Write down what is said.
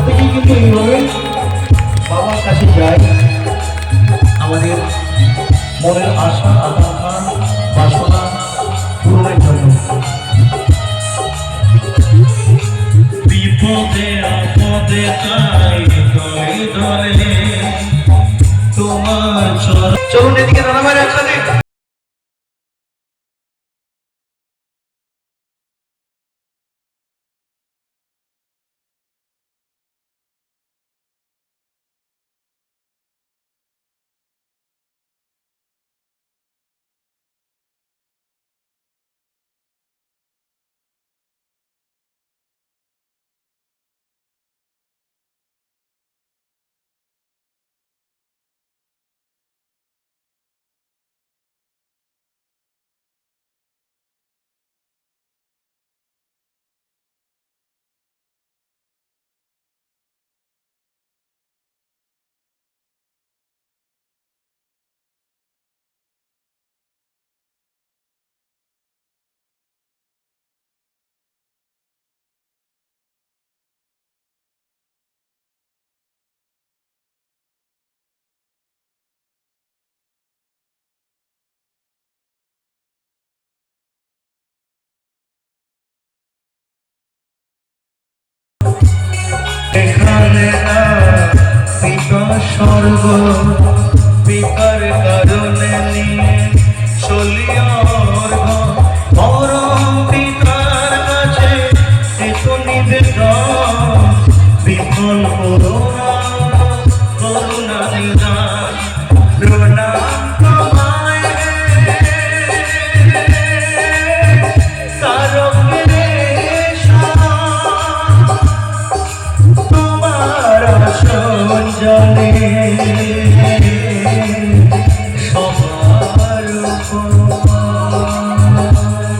প্রত্যেকেই কিন্তু এইভাবে বাবার কাছে যাই আমাদের মনের আশা আকাঙ্ক্ষা বাসনা পূরণের জন্য বিপদে, আপদে তাই দলে দলে তোমার চরণ চলুন এদিকে দাদা ভাই একসাথে এখানে না পিতা স্বর্গ, পিতার কারণে নিয়ে চলিয়া অর্ঘ পরম পিতার কাছে, এত নিবেদন, বিফল